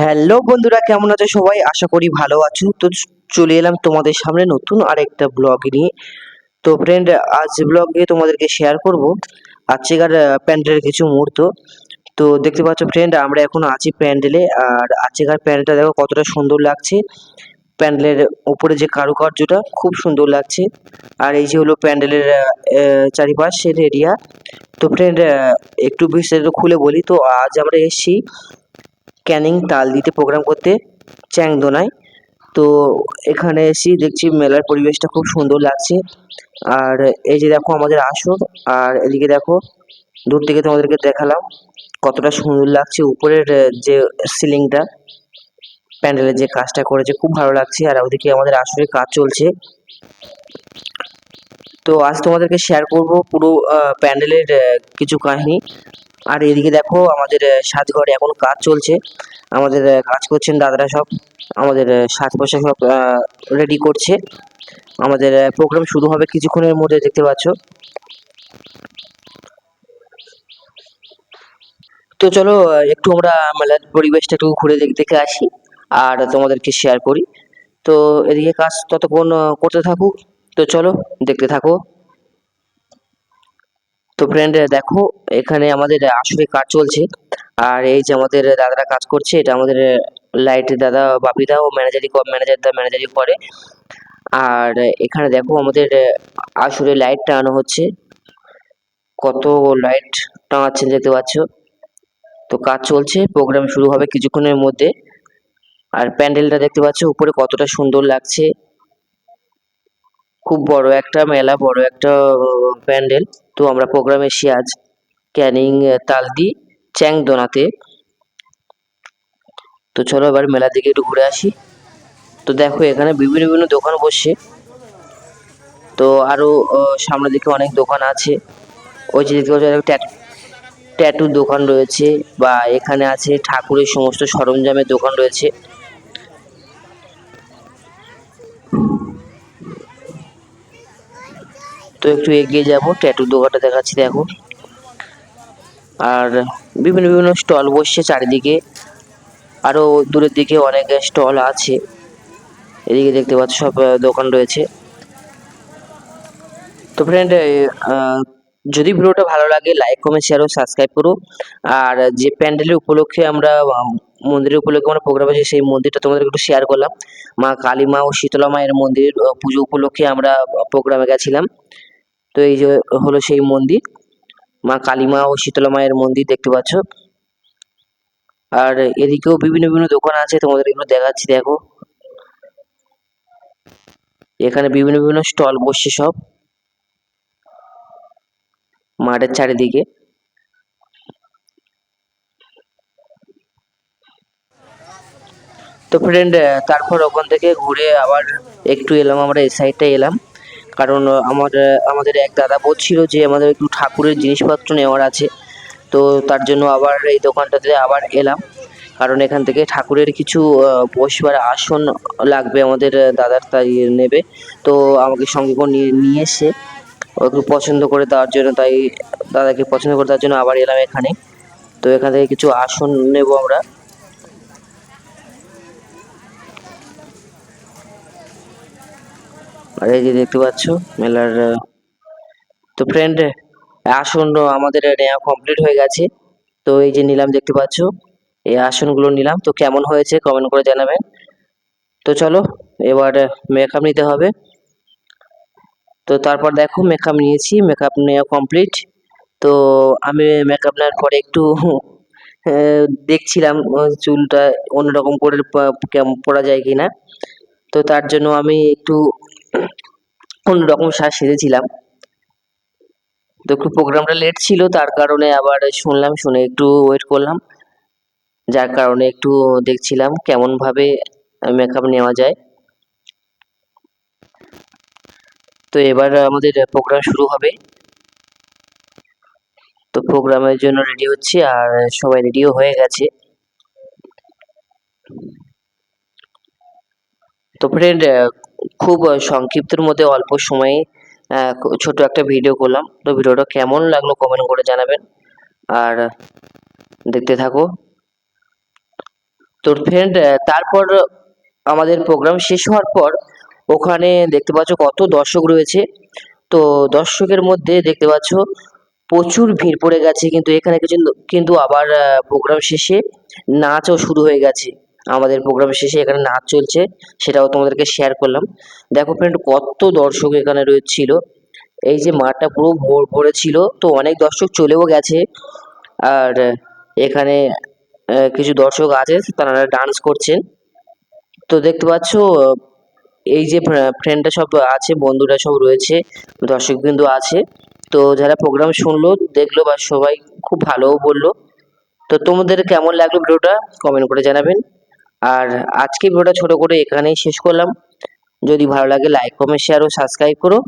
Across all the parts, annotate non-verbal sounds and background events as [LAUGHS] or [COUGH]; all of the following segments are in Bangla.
হ্যালো বন্ধুরা, কেমন আছো সবাই? আশা করি ভালো আছো। তো চলে এলাম তোমাদের সামনে নতুন আরেকটা ব্লগ নিয়ে। তো ফ্রেন্ড আজ ব্লগে তোমাদেরকে শেয়ার করব। আজকের প্যান্ডেলের কিছু মুহূর্ত। তো দেখতে পাচ্ছ ফ্রেন্ড আমরা এখন আছি প্যান্ডেলে আর আজকের প্যান্ডেলটা দেখো কতটা সুন্দর লাগছে। প্যান্ডেলের উপরে যে কারুকার্যটা, খুব সুন্দর লাগছে। আর এই যে হলো প্যান্ডেলের চারিপাশের এরিয়া তো ফ্রেন্ড একটু বিস্তারিত খুলে বলি। তো আজ আমরা এসেছি ক্যানিং তাল দিতে প্রোগ্রাম করতে চ্যাংদোনায়। তো এখানে এসেছি দেখছি মেলার পরিবেশটা খুব সুন্দর লাগছে। আর এই যে দেখো আমাদের আসর, আর এদিকে দেখো, দূর থেকে তোমাদেরকে দেখালাম কতটা সুন্দর লাগছে। উপরের যে সিলিংটা, প্যান্ডেলের যে কাজটা করেছে, খুব ভালো লাগছে। আর ওদিকে আমাদের আসরের কাজ চলছে। তো আজ তোমাদেরকে শেয়ার করব পুরো প্যান্ডেলের কিছু কাহিনী। আর এদিকে দেখো আমাদের সাজঘরে এখন কাজ চলছে। আমাদের কাজ করছেন দাদারা সব। আমাদের সাজ পোশাক সব রেডি করছে। আমাদের প্রোগ্রাম শুরু হবে কিছুক্ষণের মধ্যে, দেখতে পাচ্ছ। তো চলো একটু আমরা মেলার পরিবেশটা একটু ঘুরে দেখে আসি আর তোমাদেরকে শেয়ার করি। তো এদিকে কাজ ততক্ষণ করতে থাকুক। তো চলো, দেখতে থাকো। তো ফ্রেন্ড দেখো, এখানে আমাদের আসলে কাজ চলছে। আর এই যে আমাদের দাদারা কাজ করছে, এটা আমাদের লাইট দাদা বাপিদা ও ম্যানেজারি ম্যানেজার দা ম্যানেজারি করে। আর এখানে দেখো আমাদের আসলে লাইট টানানো হচ্ছে। কত লাইট টাঙাচ্ছেন দেখতে পাচ্ছ। তো কাজ চলছে প্রোগ্রাম শুরু হবে কিছুক্ষণের মধ্যে। আর প্যান্ডেলটা দেখতে পাচ্ছ, উপরে কতটা সুন্দর লাগছে। খুব বড় একটা মেলা বড় একটা প্যান্ডেল। তো আমরা প্রোগ্রাম এসেছি আজ। ক্যানিং তালদি চ্যাংদোনাতে। তো চলো এবার মেলার দিকে একটু ঘুরে আসি। তো দেখো এখানে বিভিন্ন বিভিন্ন দোকান বসছে। তো আরও আহ, সামনের দিকে অনেক দোকান আছে। ওই যে ট্যাটুর দোকান রয়েছে। বা এখানে আছে ঠাকুরের সমস্ত সরঞ্জামের দোকান রয়েছে। তো একটু এগিয়ে যাব ট্যাটুর দোকানটা দেখাচ্ছি দেখো। আর বিভিন্ন বিভিন্ন স্টল বসছে চারিদিকে। আরও দূরের দিকে অনেক স্টল আছে। এদিকে দেখতে পাচ্ছ সব দোকান রয়েছে। তো ফ্রেন্ড যদি ভিডিওটা ভালো লাগে লাইক কমেন্ট শেয়ার ও সাবস্ক্রাইব করো। আর যে প্যান্ডেলের উপলক্ষে আমরা মন্দিরের উপলক্ষে আমরা প্রোগ্রাম আছে, সেই মন্দিরটা তোমাদের একটু শেয়ার করলাম। মা কালী মা ও শীতলা মায়ের মন্দির পুজো উপলক্ষে আমরা প্রোগ্রামে গেছিলাম। তো এই যে হলো সেই মন্দির, মা কালীমা ও শীতলা মায়ের মন্দির দেখতে পাচ্ছ। আর এদিকেও বিভিন্ন বিভিন্ন দোকান আছে, তোমাদের এগুলো দেখাচ্ছি, দেখো। এখানে বিভিন্ন বিভিন্ন স্টল বসছে সব। মাঠের চারিদিকে। তো ফ্রেন্ড তারপর ওখান থেকে ঘুরে আবার একটু এলাম, আমরা এই সাইডটা এলাম। কারণ আমার আমাদের এক দাদা বলছিল যে আমাদের একটু ঠাকুরের জিনিসপত্র নেওয়ার আছে। তো তার জন্য আবার এই দোকানটাতে আবার এলাম। কারণ এখান থেকে ঠাকুরের কিছু বসবার আসন লাগবে আমাদের দাদার তাই নেবে। তো আমাকে সঙ্গে করে নিয়ে এসে একটু পছন্দ করে দেওয়ার জন্য তাই দাদাকে পছন্দ করে দেওয়ার জন্য আবার এলাম এখানে। তো এখান থেকে কিছু আসন নেব আমরা। আর এই যে দেখতে পাচ্ছ, মেলার তো ফ্রেন্ড আসন আমাদের নেওয়া কমপ্লিট হয়ে গেছে। তো এই যে নিলাম দেখতে পাচ্ছ, এই আসনগুলো নিলাম। তো কেমন হয়েছে কমেন্ট করে জানাবেন। তো চলো, এবার মেকআপ নিতে হবে। তো তারপর দেখো মেকআপ নিয়েছি মেকআপ নেওয়া কমপ্লিট তো আমি মেকআপ নেওয়ার পরে একটু [LAUGHS] দেখছিলাম চুলটা অন্যরকম করে কেমন পরা যায় কিনা। তো তার জন্য আমি একটু অন্যরকম সাজ সেজেছিলাম। তো একটু প্রোগ্রামটা লেট ছিল, তার কারণে আবার শুনলাম, শুনে একটু ওয়েট করলাম। যার কারণে একটু দেখছিলাম কেমন ভাবে মেকআপ নেওয়া যায়। তো এবার আমাদের প্রোগ্রাম শুরু হবে। তো প্রোগ্রামের জন্য রেডি হচ্ছি, আর সবাই রেডিও হয়ে গেছে। তো ফ্রেন্ড খুব সংক্ষিপ্তের মধ্যে অল্প সময়ে ছোট একটা ভিডিও করলাম। তো ভিডিওটা কেমন লাগল কমেন্ট করে জানাবেন। আর দেখতে থাকো। তো ফ্রেন্ড তারপর আমাদের প্রোগ্রাম শেষ হওয়ার পর ওখানে দেখতে পাচ্ছ কত দর্শক রয়েছে। তো দর্শকের মধ্যে দেখতে পাচ্ছ প্রচুর ভিড় পড়ে গেছে। কিন্তু এখানে কিছু কিন্তু আবার প্রোগ্রাম শেষে নাচও শুরু হয়ে গেছে। আমাদের প্রোগ্রাম শেষে এখানে নাচ চলছে, সেটাও তোমাদেরকে শেয়ার করলাম। দেখো ফ্রেন্ড কত দর্শক এখানে রয়েছিল। এই যে মাঠটা পুরো ভোর ভরে ছিল তো অনেক দর্শক চলেও গেছে। আর এখানে কিছু দর্শক আছে, তারা ডান্স করছেন। তো দেখতে পাচ্ছ, এই যে ফ্রেন্ডরা সব আছে, বন্ধুরা সব রয়েছে, দর্শক বিন্দু আছে। তো যারা প্রোগ্রাম শুনলো, দেখল বা সবাই খুব ভালোও বলল। তো তোমাদের কেমন লাগল ভিডিওটা কমেন্ট করে জানাবেন। আর আজকে ভিডিওটা ছোট করে এখানেই শেষ করলাম। যদি ভালো লাগে লাইক কমেন্ট শেয়ার ও সাবস্ক্রাইব করো।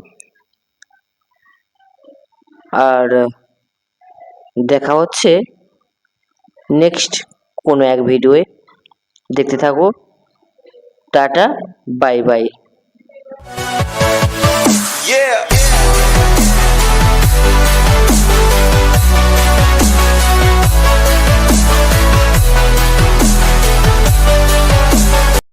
আর দেখা হচ্ছে নেক্সট কোনো এক ভিডিওয়ে দেখতে থাকো। টাটা বাই বাই.